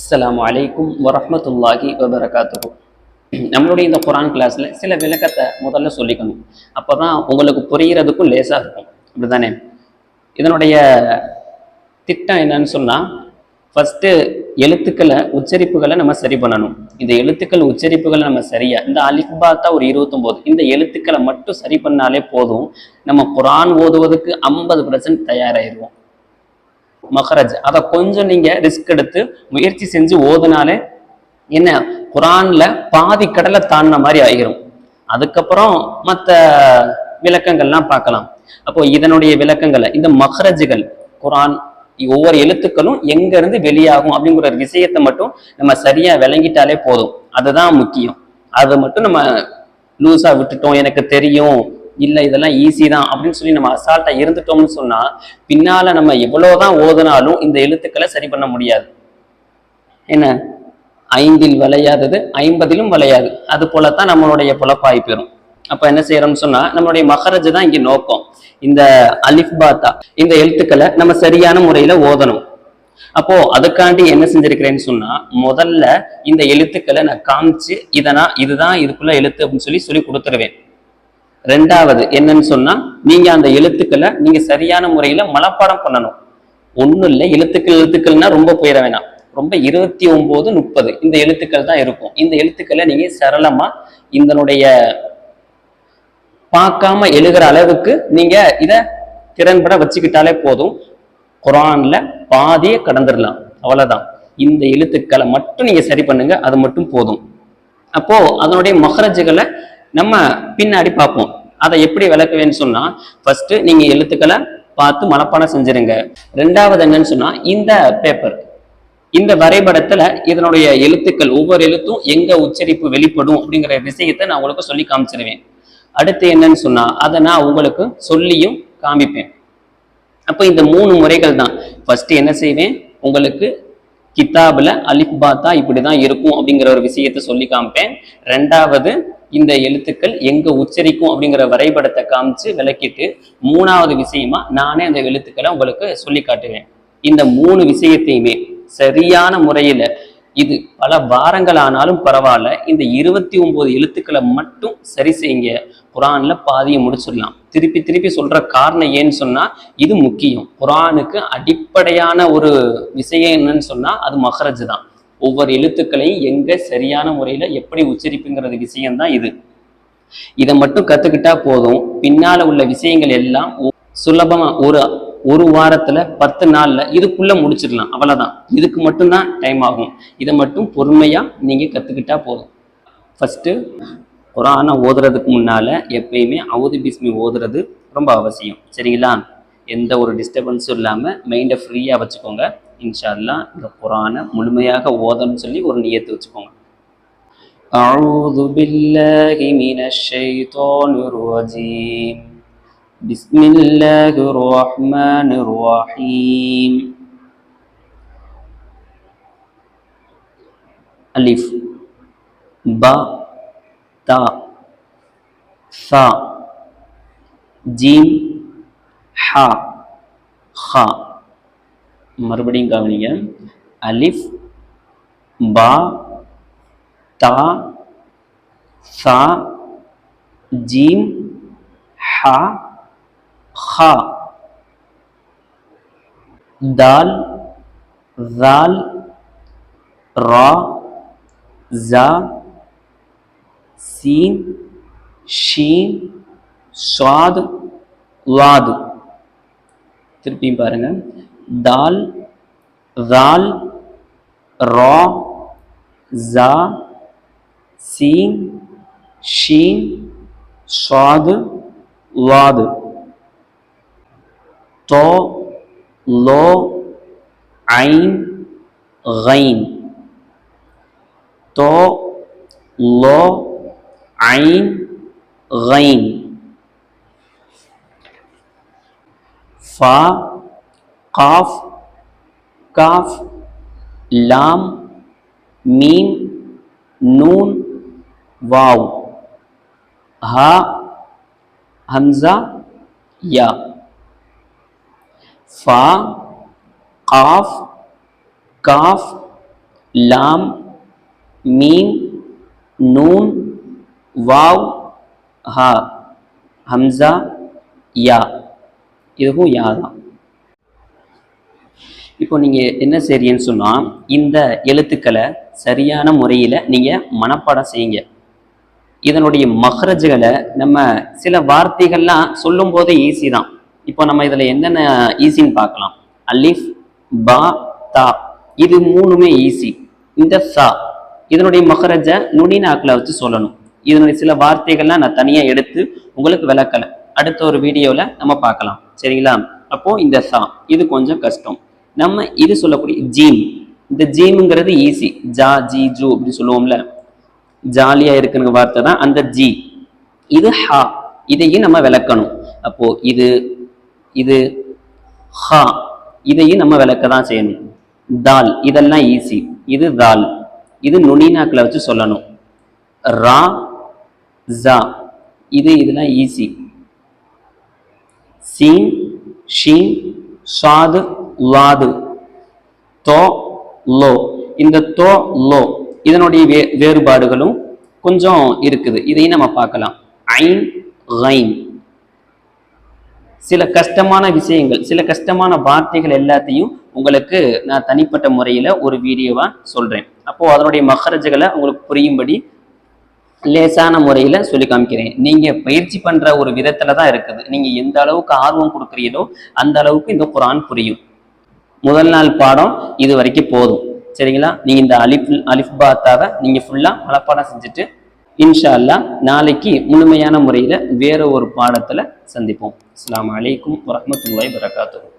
அஸ்லாம் வலைக்கும் வரமத்துல்லாஹி வபரகாத்துஹு. நம்மளுடைய இந்த குரான் கிளாஸில் சில விளக்கத்தை முதல்ல சொல்லிக்கணும். அப்போ தான் உங்களுக்கு புரிகிறதுக்கும் லேசாக இருக்கும். அப்படிதானே இதனுடைய திட்டம் என்னன்னு சொன்னால் ஃபஸ்ட்டு எழுத்துக்களை உச்சரிப்புகளை நம்ம சரி பண்ணணும். இந்த எழுத்துக்கள் உச்சரிப்புகளை நம்ம சரியா இந்த அலிஃபாத்தா ஒரு இருபத்தொம்போது இந்த எழுத்துக்களை மட்டும் சரி பண்ணாலே போதும். நம்ம குரான் ஓதுவதற்கு ஐம்பது பர்சன்ட் தயாராகிடுவோம் மஹரஜ். அதை கொஞ்சம் நீங்க ரிஸ்க் எடுத்து முயற்சி செஞ்சு ஓதுனாலே என்ன? குரான்ல பாதி கடலை தாண்டின மாதிரி ஆகிரும் அதுக்கப்புறம் மற்ற விளக்கங்கள்லாம் பார்க்கலாம். அப்போ இதனுடைய விளக்கங்களை இந்த மஹரஜுகள் குரான் ஒவ்வொரு எழுத்துக்களும் எங்க இருந்து வெளியாகும் அப்படிங்கிற ஒரு விஷயத்தை மட்டும் நம்ம சரியா விளங்கிட்டாலே போதும். அதுதான் முக்கியம். அதை மட்டும் நம்ம லூஸா விட்டுட்டோம் எனக்கு தெரியும் இல்லை இதெல்லாம் ஈஸி தான் அப்படின்னு சொல்லி நம்ம அசால்ட்டா இருந்துட்டோம்னு சொன்னா பின்னால நம்ம எவ்வளவுதான் ஓதுனாலும் இந்த எழுத்துக்களை சரி பண்ண முடியாது. என்ன? ஐந்தில் விளையாதது ஐம்பதிலும் விளையாது. அது போலத்தான் நம்மளுடைய புலப்பாய் பெறும். அப்ப என்ன செய்யறோம்னு சொன்னா நம்மளுடைய மகரஜ் தான் இங்க நோக்கம். இந்த அலிஃப் பாத்தா இந்த எழுத்துக்களை நம்ம சரியான முறையில ஓதணும். அப்போ அதுக்காண்டி என்ன செஞ்சிருக்கிறேன்னு சொன்னா முதல்ல இந்த எழுத்துக்களை நான் காமிச்சு இதனா இதுதான் இதுக்குள்ள எழுத்து அப்படின்னு சொல்லி சொல்லி கொடுத்துருவேன். ரெண்டாவது என்னன்னு சொன்னா நீங்க அந்த எழுத்துக்களை நீங்க சரியான முறையில மனப்பாடம் பண்ணணும். ஒண்ணும் இல்லை எழுத்துக்கள் எழுத்துக்கள்னா ரொம்ப போயிட வேணாம். ரொம்ப இருபத்தி ஒன்பது முப்பது இந்த எழுத்துக்கள் தான் இருக்கும். இந்த எழுத்துக்களை நீங்க சரளமா இதனுடைய பார்க்காம எழுகிற அளவுக்கு நீங்க இத திறன்பட வச்சுக்கிட்டாலே போதும். குரான்ல பாதியை கடந்துடலாம். அவ்வளவுதான். இந்த எழுத்துக்களை மட்டும் நீங்க சரி பண்ணுங்க அது மட்டும் போதும். அப்போ அதனுடைய மகரஜுகளை நம்ம பின்னாடி பார்ப்போம். அதை எப்படி விளக்குவேன்னு சொன்னா ஃபர்ஸ்ட் நீங்க எழுத்துக்களை பார்த்து மனப்பாடம் செஞ்சிருங்க. ரெண்டாவது என்னன்னு சொன்னா இந்த பேப்பர் இந்த வரைபடத்துல இதனுடைய எழுத்துக்கள் ஒவ்வொரு எழுத்தும் எங்க உச்சரிப்பு வெளிப்படும் அப்படிங்கிற விஷயத்தை நான் உங்களுக்கு சொல்லி காமிச்சிருவேன். அடுத்து என்னன்னு சொன்னா அதை நான் உங்களுக்கு சொல்லியும் காமிப்பேன். அப்போ இந்த மூணு முறைகள் தான். ஃபர்ஸ்ட் என்ன செய்வேன்? உங்களுக்கு கிதாபில் அலிஃப் இப்படி இப்படிதான் இருக்கும் அப்படிங்கிற ஒரு விஷயத்த சொல்லி காமிப்பேன். ரெண்டாவது இந்த எழுத்துக்கள் எங்க உச்சரிக்கும் அப்படிங்கிற வரைபடத்தை காமிச்சு விளக்கிட்டு மூணாவது விஷயமா நானே அந்த எழுத்துக்களை உங்களுக்கு சொல்லி காட்டுவேன் இந்த மூணு விஷயத்தையுமே சரியான முறையில இது பல வாரங்கள் ஆனாலும் பரவாயில்ல இந்த இருபத்தி ஒன்பது எழுத்துக்களை மட்டும் சரி செய்யுங்க. குரான்ல பாதியை முடிச்சிடலாம். திருப்பி திருப்பி சொல்ற காரணம் ஏன்னு சொன்னா இது முக்கியம். குரானுக்கு அடிப்படையான ஒரு விஷயம் என்னன்னு சொன்னா அது மஹரஜ் தான். ஒவ்வொரு எழுத்துக்களையும் எங்க சரியான முறையில எப்படி உச்சரிப்புங்கிறது விஷயம்தான் இது. இதை மட்டும் கத்துக்கிட்டா போதும். பின்னால உள்ள விஷயங்கள் எல்லாம் ஒ- சுலபமா ஒரு ஒரு வாரத்துல பத்து நாள்ல இதுக்குள்ள முடிச்சிடலாம். அவ்வளவுதான். இதுக்கு மட்டும்தான் டைம் ஆகும். இதை மட்டும் பொறுமையா நீங்க கத்துக்கிட்டா போதும். ஃபர்ஸ்ட் குரானை ஓதுறதுக்கு முன்னால எப்பயுமே அவுது பிஸ்மி ஓதுறது ரொம்ப அவசியம். சரிங்களா? எந்த ஒரு டிஸ்டர்பன்ஸும் இல்லாமல் மைண்டை ஃப்ரீயாக வச்சுக்கோங்க. இன்ஷா அல்லாஹ் இந்த குரானை முழுமையாக ஓதணும்னு சொல்லி ஒரு நியத்து வச்சுக்கோங்க أعوذ بالله من الشيطان الرجيم بسم الله الرحمن الرحيم ألف با تا ثا ஜீம் ஹா ஹா மறுபடியும் கவனிங்க. அலிஃப் பா தா சா ஜீம் ஹா ஹா. தால் ஜால் ரா ஜா சீம் ஷீம் ஷாத் வாது திருப்பியும் பாருங்கள் দাল জাল র, জা সিন শিন সাদ ওয়াদ। ত, ল, আইন, গাইন। ত, ল, আইন, গাইন। ফা قاف، کاف، لام، میم، نون، واو، ہا، حمزہ، یا۔ فا، قاف، کاف، لام، میم، نون، واو، ہا، حمزہ، یا۔ یہ ہوں یا یہاں இப்போ நீங்கள் என்ன செய்றீங்கன்னு சொன்னால் இந்த எழுத்துக்களை சரியான முறையில் நீங்கள் மனப்பாடம் செய்யுங்க. இதனுடைய மஹரஜுகளை நம்ம சில வார்த்தைகள்லாம் சொல்லும் போதே ஈஸி தான். இப்போ நம்ம இதில் என்னென்ன ஈஸின்னு பார்க்கலாம். அலிஃப் பா தா. இது மூணுமே ஈஸி இந்த சா. இதனுடைய மஹரஜை நுனி நாக்கில் வச்சு சொல்லணும். இதனுடைய சில வார்த்தைகள்லாம் நான் தனியாக எடுத்து உங்களுக்கு விளக்கலை. அடுத்த ஒரு வீடியோவில் நம்ம பார்க்கலாம். சரிங்களா? அப்போது இந்த சா. இது கொஞ்சம் கஷ்டம். நம்ம இது சொல்லக்கூடிய ஜீம். இந்த ஜீம்ங்கிறது ஈஸி ஜா ஜி ஜூ அப்படின்னு சொல்லுவோம்ல. ஜாலியா இருக்குங்கிற வார்த்தை தான் அந்த ஜி. இது ஹா. இதையும் நம்ம விளக்கணும். அப்போ இது இது ஹா. இதையும் நம்ம விளக்க தான் செய்யணும். தால். இதெல்லாம் ஈஸி இது தால். இது நுனிநாக்கில் வச்சு சொல்லணும். ரா ஜா. இது இதெல்லாம் ஈஸி சீன் ஷீன் ஷாது லாது தோ லோ. இந்த தோ லோ இதனுடைய வே வேறுபாடுகளும் கொஞ்சம் இருக்குது. இதையும் நம்ம பார்க்கலாம். ஐன் லைன் சில கஷ்டமான விஷயங்கள் சில கஷ்டமான வார்த்தைகள் எல்லாத்தையும் உங்களுக்கு நான் தனிப்பட்ட முறையில் ஒரு வீடியோவா சொல்றேன். அப்போ அதனுடைய மகரஜுகளை உங்களுக்கு புரியும்படி லேசான முறையில் சொல்லி காமிக்கிறேன். நீங்கள் பயிற்சி பண்ணுற ஒரு விதத்தில் தான் இருக்குது. நீங்கள் எந்த அளவுக்கு ஆர்வம் கொடுக்குறீங்களோ அந்த அளவுக்கு இந்த குரான் புரியும். முதல் நாள் பாடம் இது வரைக்கும் போதும். சரிங்களா? நீங்கள் இந்த அலிஃப் அலிஃப் பாத்தாவை நீங்கள் ஃபுல்லாக மனப்பாடம் செஞ்சுட்டு இன்ஷா அல்லாஹ் நாளைக்கு முழுமையான முறையில் வேற ஒரு பாடத்தில் சந்திப்போம். அஸ்லாம் அலைக்கும் வரமத்துல்லாய் வரகாத்தூர்